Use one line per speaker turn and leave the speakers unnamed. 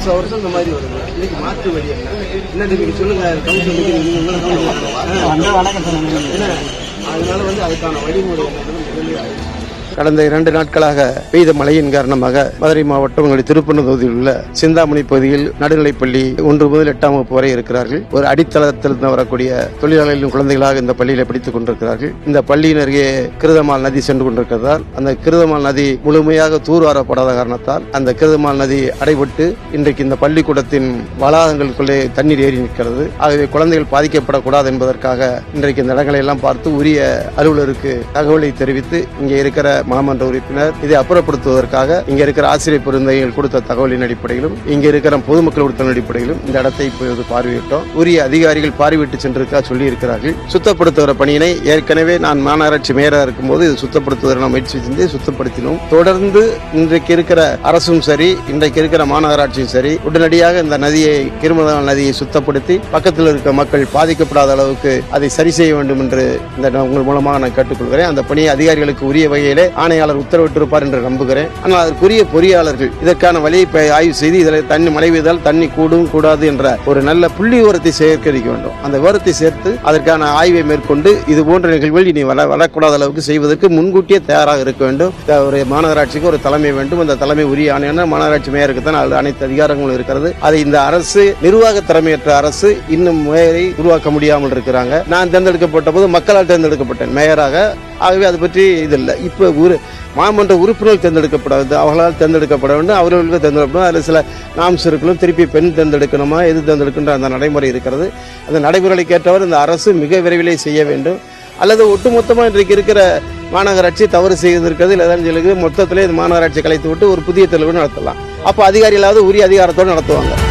வருஷம் வருஷம் இந்த மாதிரி வருது. இன்னைக்கு மாற்று வழி என்ன? என்ன நீங்க சொல்லுங்க கவுன்சில் நீங்க அதனால வந்து அதுக்கான வழிமுறை என்னன்னு. கடந்த இரண்டு நாட்களாக பெய்த மழையின் காரணமாக மதுரை மாவட்டம் உங்களுடைய திருப்பணம் தொகுதியில் உள்ள சிந்தாமணி பகுதியில் நடுநிலைப்பள்ளி ஒன்று முதல் எட்டாம் வகுப்பு வரை இருக்கிறார்கள். ஒரு அடித்தளத்திலிருந்து வரக்கூடிய தொழிலாளர்களின் குழந்தைகளாக இந்த பள்ளியில படித்துக் கொண்டிருக்கிறார்கள். இந்த பள்ளியின் அருகே கிருதமால் நதி சென்று கொண்டிருக்கிறதால் அந்த கிருதமால் நதி முழுமையாக தூர்வாரப்படாத காரணத்தால் அந்த கிருதமால் நதி அடைபட்டு இன்றைக்கு இந்த பள்ளிக்கூடத்தின் வளாகங்களுக்குள்ளே தண்ணீர் ஏறி நிற்கிறது. ஆகவே குழந்தைகள் பாதிக்கப்படக்கூடாது என்பதற்காக இன்றைக்கு இந்த இடங்களை எல்லாம் பார்த்து உரிய அலுவலருக்கு தகவலை தெரிவித்து இங்கே இருக்கிற மாமன்ற உறுப்பினர். இதை அப்புறப்படுத்துவதற்காக இங்க இருக்கிற ஆசிரியர் பெருந்தைகள் கொடுத்த தகவலின் அடிப்படையிலும் இங்க இருக்கிற பொதுமக்கள் கொடுத்த அடிப்படையிலும் இந்த இடத்தை இப்போது பார்வையிட்டோம். உரிய அதிகாரிகள் பார்வையிட்டு சென்றிருக்கா சொல்லி இருக்கிறார்கள் சுத்தப்படுத்துகிற பணியினை ஏற்கனவே நான் மாநகராட்சி மேயராக இருக்கும்போது இது சுத்தப்படுத்துவதற்கு முயற்சி செஞ்சு சுத்தப்படுத்தினோம். தொடர்ந்து இன்றைக்கு இருக்கிற அரசும் சரி இன்றைக்கு இருக்கிற மாநகராட்சியும் சரி உடனடியாக இந்த நதியை கிருமதான நதியை சுத்தப்படுத்தி பக்கத்தில் இருக்க மக்கள் பாதிக்கப்படாத அளவுக்கு அதை சரி செய்ய வேண்டும் என்று இந்த உங்கள் மூலமாக நான் கேட்டுக்கொள்கிறேன். அந்த பணியை அதிகாரிகளுக்கு உரிய வகையிலே ஆணையாளர் உத்தரவிட்டிருப்பார் என்று நம்புகிறேன். ஆனால் அதற்குரிய பொறியாளர்கள் இதற்கான வழியை ஆய்வு செய்து இதில் தண்ணி மழை பெய்தால் தண்ணி கூடும் கூடாது என்ற ஒரு நல்ல புள்ளி விவரத்தை சேகரிக்க வேண்டும். அந்த விவரத்தை சேர்த்து அதற்கான ஆய்வை மேற்கொண்டு இது போன்ற நிகழ்வுகள் இனி வர வரக்கூடாத அளவுக்கு செய்வதற்கு முன்கூட்டியே தயாராக இருக்க வேண்டும். ஒரு மாநகராட்சிக்கு ஒரு தலைமை வேண்டும். அந்த தலைமை உரிய ஆணையான மாநகராட்சி மேயருக்கு தான் அது அனைத்து அதிகாரங்களும் இருக்கிறது. அதை இந்த அரசு நிர்வாக திறமையற்ற அரசு இன்னும் மேயரை உருவாக்க முடியாமல் இருக்கிறாங்க. நான் தேர்ந்தெடுக்கப்பட்ட போது மக்களால் தேர்ந்தெடுக்கப்பட்டேன். மேயராக ஆகவே அது பற்றி இது இல்லை இப்போ ஒரு மாமன்ற உறுப்பினர்கள் தேர்ந்தெடுக்கப்படாது அவர்களால் தேர்ந்தெடுக்கப்பட வேண்டும் அவர்களுக்கு தேர்ந்தெடுக்கப்படும். அதில் சில நாம்ஸ் திருப்பி பெண் தேர்ந்தெடுக்கணுமா எது தேர்ந்தெடுக்கின்ற அந்த நடைமுறை இருக்கிறது. அந்த நடைமுறைகளுக்கு ஏற்றவர் இந்த அரசு மிக விரைவிலே செய்ய வேண்டும். அல்லது ஒட்டுமொத்தமாக இன்றைக்கு இருக்கிற மாநகராட்சி தவறு செய்திருக்கிறது இல்லை ஏதாவது சொல்லுது மொத்தத்திலே இந்த மாநகராட்சி கலைத்து விட்டு ஒரு புதிய தெளிவு நடத்தலாம். அப்போ அதிகாரிகளாவது உரிய அதிகாரத்தோடு நடத்துவாங்க.